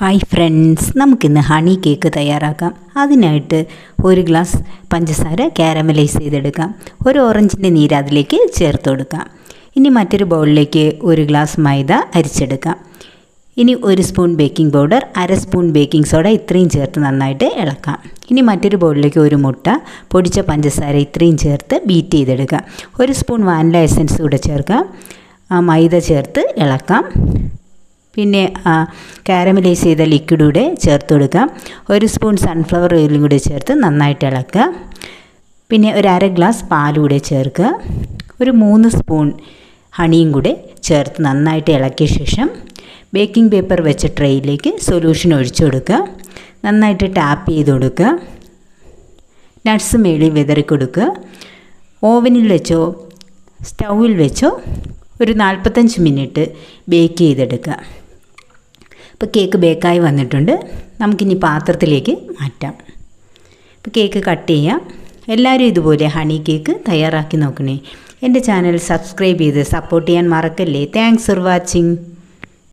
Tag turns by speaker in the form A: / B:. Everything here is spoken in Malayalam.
A: ഹായ് ഫ്രണ്ട്സ് നമുക്കിന്ന് ഹണി കേക്ക് തയ്യാറാക്കാം. അതിനായിട്ട് ഒരു ഗ്ലാസ് പഞ്ചസാര കാരമലൈസ് ചെയ്തെടുക്കാം. ഒരു ഓറഞ്ചിന്റെ നീര് അതിലേക്ക് ചേർത്ത് കൊടുക്കാം. ഇനി മറ്റൊരു ബൗളിലേക്ക് ഒരു ഗ്ലാസ് മൈദ അരിച്ചെടുക്കാം. ഇനി ഒരു സ്പൂൺ ബേക്കിംഗ് പൗഡർ അര സ്പൂൺ ബേക്കിംഗ് സോഡ ഇത്രയും ചേർത്ത് നന്നായിട്ട് ഇളക്കാം. ഇനി മറ്റൊരു ബൗളിലേക്ക് ഒരു മുട്ട പൊടിച്ച പഞ്ചസാര ഇത്രയും ചേർത്ത് ബീറ്റ് ചെയ്തെടുക്കാം. ഒരു സ്പൂൺ വാനില എസൻസ് കൂടെ ചേർക്കാം. മൈദ ചേർത്ത് ഇളക്കാം. പിന്നെ കാരമലൈസ് ചെയ്ത ലിക്വിഡ് കൂടെ ചേർത്ത് കൊടുക്കാം. ഒരു സ്പൂൺ സൺഫ്ലവർ ഓയിലും കൂടെ ചേർത്ത് നന്നായിട്ട് ഇളക്കുക. പിന്നെ ഒരു അര ഗ്ലാസ് പാൽ ചേർക്കുക. ഒരു മൂന്ന് സ്പൂൺ ഹണിയും കൂടെ ചേർത്ത് നന്നായിട്ട് ഇളക്കിയ ശേഷം ബേക്കിംഗ് പേപ്പർ വെച്ച ട്രെയിലേക്ക് സൊല്യൂഷൻ ഒഴിച്ചു കൊടുക്കുക. നന്നായിട്ട് ടാപ്പ് ചെയ്ത് കൊടുക്കുക. നട്ട്സ് മേളിൽ വിതറി കൊടുക്കുക. ഓവനിൽ വെച്ചോ സ്റ്റൗവിൽ വെച്ചോ ഒരു നാൽപ്പത്തഞ്ച് മിനിറ്റ് ബേക്ക് ചെയ്തെടുക്കുക. ഇപ്പോൾ കേക്ക് ബേക്കായി വന്നിട്ടുണ്ട്. നമുക്കിനി പാത്രത്തിലേക്ക് മാറ്റാം. ഇപ്പോൾ കേക്ക് കട്ട് ചെയ്യാം. എല്ലാവരും ഇതുപോലെ ഹണി കേക്ക് തയ്യാറാക്കി നോക്കണേ. എന്റെ ചാനൽ സബ്സ്ക്രൈബ് ചെയ്ത് സപ്പോർട്ട് ചെയ്യാൻ മറക്കല്ലേ. Thanks for watching